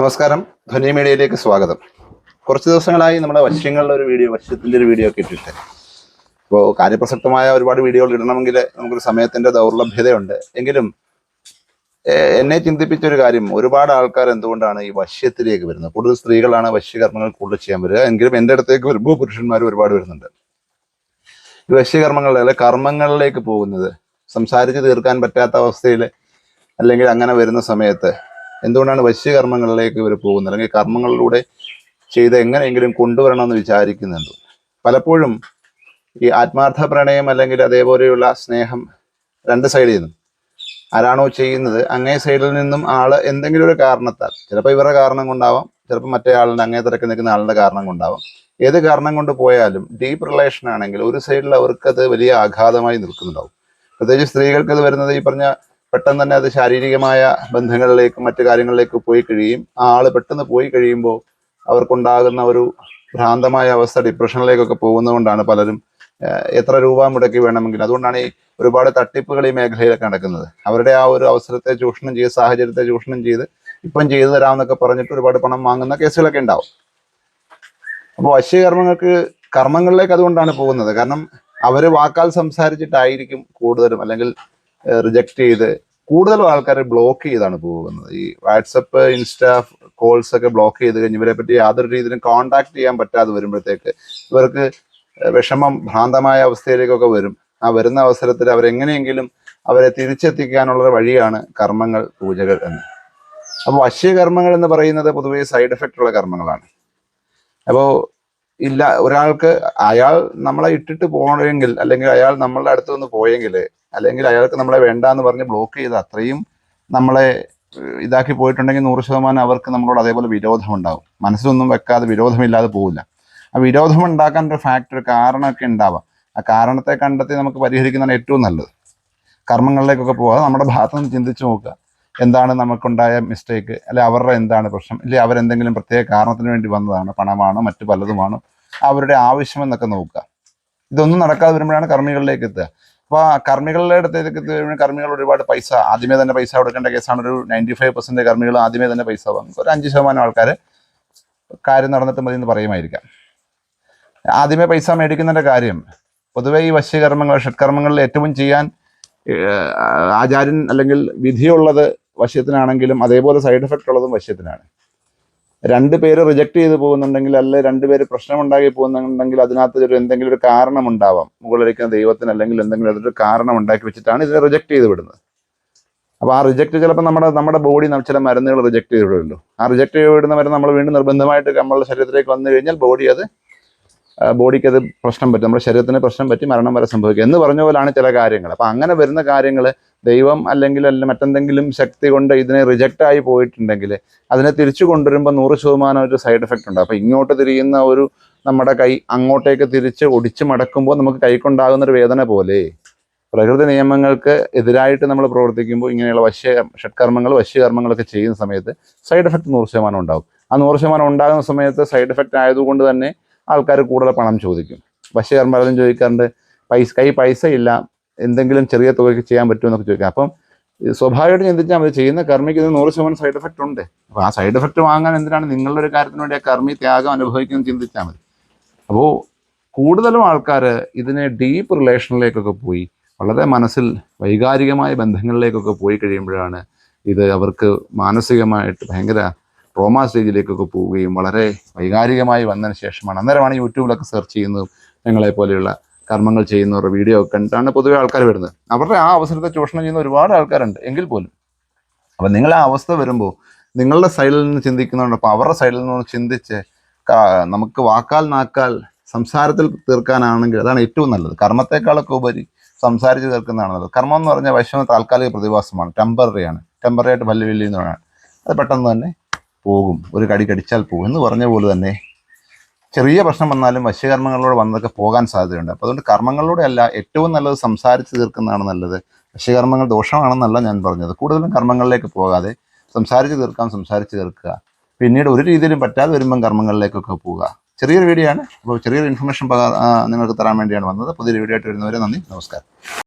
നമസ്കാരം. ധ്വനി മീഡിയയിലേക്ക് സ്വാഗതം. കുറച്ച് ദിവസങ്ങളായി നമ്മുടെ വശ്യങ്ങളുടെ ഒരു വീഡിയോ വശ്യത്തിന്റെ ഒരു വീഡിയോ ഒക്കെ ഇട്ടിട്ട്. ഇപ്പോൾ കാര്യപ്രസക്തമായ ഒരുപാട് വീഡിയോകൾ ഇടണമെങ്കിൽ നമുക്കൊരു സമയത്തിന്റെ ദൗർലഭ്യതയുണ്ട്. എങ്കിലും എന്നെ ചിന്തിപ്പിച്ച ഒരു കാര്യം ഒരുപാട് ആൾക്കാർ എന്തുകൊണ്ടാണ് ഈ വശ്യത്തിലേക്ക് വരുന്നത്? കൂടുതൽ സ്ത്രീകളാണ് വശ്യകർമ്മങ്ങൾ കൂടുതൽ ചെയ്യാൻ വരിക. എങ്കിലും എന്റെ അടുത്തേക്ക് വരുമ്പോൾ പുരുഷന്മാരും ഒരുപാട് വരുന്നുണ്ട്. ഈ വശ്യകർമ്മങ്ങളുടെ അല്ലെ കർമ്മങ്ങളിലേക്ക് പോകുന്നത് സംസാരിച്ച് തീർക്കാൻ പറ്റാത്ത അവസ്ഥയിൽ അല്ലെങ്കിൽ അങ്ങനെ വരുന്ന സമയത്ത് എന്തുകൊണ്ടാണ് വശ്യകർമ്മങ്ങളിലേക്ക് ഇവർ പോകുന്നത്? അല്ലെങ്കിൽ കർമ്മങ്ങളിലൂടെ ചെയ്ത് എങ്ങനെയെങ്കിലും കൊണ്ടുവരണമെന്ന് വിചാരിക്കുന്നുണ്ട്. പലപ്പോഴും ഈ ആത്മാർത്ഥ പ്രണയം അല്ലെങ്കിൽ അതേപോലെയുള്ള സ്നേഹം രണ്ട് സൈഡിൽ നിന്നും ആരാണോ ചെയ്യുന്നത് അങ്ങേ സൈഡിൽ നിന്നും ആൾ എന്തെങ്കിലും ഒരു കാരണത്താൽ ചിലപ്പോൾ ഇവരുടെ കാരണം കൊണ്ടാവാം ചിലപ്പോൾ മറ്റേ ആളിന്റെ അങ്ങേ തിരക്ക് നിൽക്കുന്ന ആളുടെ കാരണം കൊണ്ടാവാം. ഏത് കാരണം കൊണ്ട് പോയാലും ഡീപ്പ് റിലേഷൻ ആണെങ്കിൽ ഒരു സൈഡിൽ അവർക്കത് വലിയ ആഘാതമായി നിൽക്കുന്നുണ്ടാവും. പ്രത്യേകിച്ച് സ്ത്രീകൾക്കത് വരുന്നത് ഈ പറഞ്ഞ പെട്ടെന്ന് തന്നെ അത് ശാരീരികമായ ബന്ധങ്ങളിലേക്കും മറ്റു കാര്യങ്ങളിലേക്കും പോയി കഴിയും. ആ ആൾ പെട്ടെന്ന് പോയി കഴിയുമ്പോൾ അവർക്കുണ്ടാകുന്ന ഒരു ഭ്രാന്തമായ അവസ്ഥ ഡിപ്രഷനിലേക്കൊക്കെ പോകുന്നതുകൊണ്ടാണ് പലരും എത്ര രൂപ മുടക്കി വേണമെങ്കിലും. അതുകൊണ്ടാണ് ഈ ഒരുപാട് തട്ടിപ്പുകൾ ഈ മേഖലയിലൊക്കെ നടക്കുന്നത്. അവരുടെ ആ ഒരു അവസരത്തെ ചൂഷണം ചെയ്ത് സാഹചര്യത്തെ ചൂഷണം ചെയ്ത് ഇപ്പം ചെയ്തു തരാമെന്നൊക്കെ പറഞ്ഞിട്ട് ഒരുപാട് പണം വാങ്ങുന്ന കേസുകളൊക്കെ ഉണ്ടാവും. അപ്പോൾ വശ്യകർമ്മങ്ങൾക്ക് കർമ്മങ്ങളിലേക്ക് അതുകൊണ്ടാണ് പോകുന്നത്. കാരണം അവർ വാക്കാൽ സംസാരിച്ചിട്ടായിരിക്കും കൂടുതലും. അല്ലെങ്കിൽ റിജക്ട് ചെയ്ത് കൂടുതലും ആൾക്കാരെ ബ്ലോക്ക് ചെയ്താണ് പോകുന്നത്. ഈ വാട്സപ്പ് ഇൻസ്റ്റാ കോൾസ് ഒക്കെ ബ്ലോക്ക് ചെയ്ത് കഴിഞ്ഞ് ഇവരെ പറ്റി യാതൊരു രീതിയിലും കോണ്ടാക്ട് ചെയ്യാൻ പറ്റാതെ വരുമ്പോഴത്തേക്ക് ഇവർക്ക് വിഷമം ഭ്രാന്തമായ അവസ്ഥയിലേക്കൊക്കെ വരും. ആ വരുന്ന അവസരത്തിൽ അവരെങ്ങനെയെങ്കിലും അവരെ തിരിച്ചെത്തിക്കാനുള്ള വഴിയാണ് കർമ്മങ്ങൾ പൂജകൾ എന്ന്. അപ്പോൾ വശ്യകർമ്മങ്ങൾ എന്ന് പറയുന്നത് പൊതുവേ സൈഡ് എഫക്റ്റ് ഉള്ള കർമ്മങ്ങളാണ്. അപ്പോൾ ഇല്ല ഒരാൾക്ക് അയാൾ നമ്മളെ ഇട്ടിട്ട് പോകണമെങ്കിൽ അല്ലെങ്കിൽ അയാൾ നമ്മളുടെ അടുത്ത് നിന്ന് പോയെങ്കിൽ അല്ലെങ്കിൽ അയാൾക്ക് നമ്മളെ വേണ്ട എന്ന് പറഞ്ഞ് ബ്ലോക്ക് ചെയ്ത് അത്രയും നമ്മളെ ഇതാക്കി പോയിട്ടുണ്ടെങ്കിൽ നൂറ് ശതമാനം അവർക്ക് നമ്മളോട് അതേപോലെ വിരോധം ഉണ്ടാവും മനസ്സിലൊന്നും വെക്കാതെ വിരോധമില്ലാതെ പോവില്ല. ആ വിരോധം ഉണ്ടാക്കാൻ ഒരു ഫാക്ടർ കാരണമൊക്കെ ഉണ്ടാവാം. ആ കാരണത്തെ കണ്ടെത്തി നമുക്ക് പരിഹരിക്കുന്നതാണ് ഏറ്റവും നല്ലത്. കർമ്മങ്ങളിലേക്കൊക്കെ പോകാതെ നമ്മുടെ ഭാഗത്ത് നിന്ന് ചിന്തിച്ച് നോക്കുക. എന്താണ് നമുക്കുണ്ടായ മിസ്റ്റേക്ക് അല്ലെ അവരുടെ എന്താണ് പ്രശ്നം? ഇല്ലെ അവരെന്തെങ്കിലും പ്രത്യേക കാരണത്തിന് വേണ്ടി വന്നതാണ് പണമാണോ മറ്റു പലതുമാണോ. അവരുടെ ആവശ്യം എന്നൊക്കെ നോക്കുക. ഇതൊന്നും നടക്കാതെ വരുമ്പോഴാണ് കർമ്മികളിലേക്ക് എത്തുക. അപ്പോൾ ആ കർമ്മികളുടെ അടുത്തേക്ക് എത്തി കഴിയുമ്പോൾ കർമ്മികൾ ഒരുപാട് പൈസ ആദ്യമേ തന്നെ പൈസ കൊടുക്കേണ്ട കേസാണ്. ഒരു നയന്റി ഫൈവ് പെർസെന്റ് കർമ്മികൾ ആദ്യമേ തന്നെ പൈസ വാങ്ങും. ഒരു അഞ്ച് ശതമാനം ആൾക്കാർ കാര്യം നടന്നിട്ട് മതി എന്ന് പറയുമായിരിക്കാം. ആദ്യമേ പൈസ മേടിക്കുന്നതിന്റെ കാര്യം പൊതുവേ ഈ വശ്യകർമ്മങ്ങൾ ഷഡ്കർമ്മങ്ങളിൽ ഏറ്റവും ചെയ്യാൻ ആചാര്യൻ അല്ലെങ്കിൽ വിധിയുള്ളത് വശ്യത്തിനാണെങ്കിലും അതേപോലെ സൈഡ് എഫക്റ്റ് ഉള്ളതും വശ്യത്തിനാണ്. രണ്ട് പേര് റിജക്ട് ചെയ്ത് പോകുന്നുണ്ടെങ്കിൽ അല്ലെ രണ്ടുപേര് പ്രശ്നം പ്രശ്നമുണ്ടാക്കി പോകുന്നുണ്ടെങ്കിൽ അതിനകത്ത് ഒരു എന്തെങ്കിലും ഒരു കാരണം ഉണ്ടാവാം മുകളിലിരിക്കുന്ന ദൈവത്തിന് അല്ലെങ്കിൽ എന്തെങ്കിലും ഒരു കാരണം ഉണ്ടാക്കി വെച്ചിട്ടാണ് ഇതിനെ റിജക്ട് ചെയ്ത് വിടുന്നത്. അപ്പോൾ ആ റിജക്ട് ചിലപ്പോൾ നമ്മുടെ നമ്മുടെ ബോഡി ചില മരുന്നുകൾ റിജക്ട് ചെയ്ത് വിടുമല്ലോ. ആ റിജക്ട് ചെയ്ത് വിടുന്ന മരുന്ന് നമ്മൾ വീണ്ടും നിർബന്ധമായിട്ട് നമ്മളുടെ ശരീരത്തിലേക്ക് വന്നു കഴിഞ്ഞാൽ ബോഡി അത് ബോഡിക്ക് അത് പ്രശ്നം പറ്റും. നമ്മുടെ ശരീരത്തിന് പ്രശ്നം പറ്റി മരണം വരെ സംഭവിക്കും എന്ന് പറഞ്ഞ പോലാണ് ചില കാര്യങ്ങൾ. അപ്പം അങ്ങനെ വരുന്ന കാര്യങ്ങൾ ദൈവം അല്ലെങ്കിൽ അല്ല മറ്റെന്തെങ്കിലും ശക്തി കൊണ്ട് ഇതിനെ റിജക്റ്റ് ആയി പോയിട്ടുണ്ടെങ്കിൽ അതിനെ തിരിച്ചു കൊണ്ടുവരുമ്പോൾ നൂറ് ശതമാനം ഒരു സൈഡ് എഫക്റ്റ് ഉണ്ട്. അപ്പം ഇങ്ങോട്ട് തിരിയുന്ന ഒരു നമ്മുടെ കൈ അങ്ങോട്ടേക്ക് തിരിച്ച് ഒടിച്ച് മടക്കുമ്പോൾ നമുക്ക് കൈക്കൊണ്ടാകുന്ന ഒരു വേദന പോലെ. പ്രകൃതി നിയമങ്ങൾക്ക് എതിരായിട്ട് നമ്മൾ പ്രവർത്തിക്കുമ്പോൾ ഇങ്ങനെയുള്ള വശ്യ ഷഡ്കർമ്മങ്ങൾ വശ്യകർമ്മങ്ങളൊക്കെ ചെയ്യുന്ന സമയത്ത് സൈഡ് എഫക്റ്റ് നൂറ് ശതമാനം ഉണ്ടാകും ആ നൂറ് ശതമാനം ഉണ്ടാകുന്ന സമയത്ത് സൈഡ് എഫക്റ്റ് ആയതുകൊണ്ട് തന്നെ ആൾക്കാർ കൂടുതൽ പണം ചോദിക്കും. വശ്യകർമ്മം ചോദിക്കാറുണ്ട് പൈസ കൈ പൈസ ഇല്ല എന്തെങ്കിലും ചെറിയ തുകയ്ക്ക് ചെയ്യാൻ പറ്റുമോ പറ്റുമെന്നൊക്കെ ചോദിക്കാം. അപ്പം സ്വാഭാവികമായിട്ട് ചിന്തിച്ചാൽ മതി ചെയ്യുന്ന കർമ്മിക്ക് ഇത് നൂറ് ശതമാനം സൈഡ് എഫക്റ്റ് ഉണ്ട്. അപ്പോൾ ആ സൈഡ് എഫക്റ്റ് വാങ്ങാൻ എന്തിനാണ് നിങ്ങളുടെ ഒരു കാര്യത്തിന് വേണ്ടി ആ കർമ്മി ത്യാഗം അനുഭവിക്കുന്നത് ചിന്തിച്ചാൽ മതി. അപ്പോൾ കൂടുതലും ആൾക്കാർ ഇതിനെ ഡീപ്പ് റിലേഷനിലേക്കൊക്കെ പോയി വളരെ മനസ്സിൽ വൈകാരികമായ ബന്ധങ്ങളിലേക്കൊക്കെ പോയി കഴിയുമ്പോഴാണ് ഇത് അവർക്ക് മാനസികമായിട്ട് ഭയങ്കര ട്രോമാ സ്റ്റേജിലേക്കൊക്കെ പോവുകയും വളരെ വൈകാരികമായി വന്നതിന് ശേഷമാണ്. അന്നേരമാണ് യൂട്യൂബിലൊക്കെ സെർച്ച് ചെയ്യുന്നതും പോലെയുള്ള കർമ്മങ്ങൾ ചെയ്യുന്നവർ വീഡിയോ കണ്ടാണ് പൊതുവെ ആൾക്കാർ വരുന്നത്. അവരുടെ ആ അവസരത്തെ ചൂഷണം ചെയ്യുന്ന ഒരുപാട് ആൾക്കാരുണ്ട്. എങ്കിൽ പോലും. അപ്പം നിങ്ങൾ ആ അവസ്ഥ വരുമ്പോൾ നിങ്ങളുടെ സൈഡിൽ നിന്ന് ചിന്തിക്കുന്നുണ്ട് അപ്പോൾ അവരുടെ സൈഡിൽ നിന്ന് ചിന്തിച്ച് നമുക്ക് വാക്കാൽ നാക്കാൽ സംസാരത്തിൽ തീർക്കാനാണെങ്കിൽ അതാണ് ഏറ്റവും നല്ലത്. കർമ്മത്തെക്കാളൊക്കെ ഉപരി സംസാരിച്ച് തീർക്കുന്നതാണ് നല്ലത്. കർമ്മം എന്ന് പറഞ്ഞാൽ വൈഷ്ണവ താൽക്കാലിക പ്രതിഭാസമാണ്. ടെമ്പററി ആണ്. ടെമ്പററി ആയിട്ട് വലിയ എന്ന് പറയുന്നത് അത് പെട്ടെന്ന് തന്നെ പോകും. ഒരു കടി കടിച്ചാൽ പോകും. എന്ന് പറഞ്ഞ പോലെ തന്നെ ചെറിയ പ്രശ്നം വന്നാലും വശ്യകർമ്മങ്ങളിലൂടെ വന്നതൊക്കെ പോകാൻ സാധ്യതയുണ്ട്. അപ്പോൾ അതുകൊണ്ട് കർമ്മങ്ങളിലൂടെ അല്ല ഏറ്റവും നല്ലത് സംസാരിച്ച് തീർക്കുന്നതാണ് നല്ലത്. വശ്യകർമ്മങ്ങൾ ദോഷമാണെന്നല്ല ഞാൻ പറഞ്ഞത്. കൂടുതലും കർമ്മങ്ങളിലേക്ക് പോകാതെ സംസാരിച്ച് തീർക്കാം സംസാരിച്ച് തീർക്കുക. പിന്നീട് ഒരു രീതിയിലും പറ്റാതെ വരുമ്പം കർമ്മങ്ങളിലേക്കൊക്കെ പോവുക. ചെറിയൊരു വീഡിയോ ആണ്. അപ്പോൾ ചെറിയൊരു ഇൻഫർമേഷൻ നിങ്ങൾക്ക് തരാൻ വേണ്ടിയാണ് വന്നത്. പുതിയൊരു വീഡിയോ ആയിട്ട് വരുന്നവരെ നന്ദി നമസ്കാരം.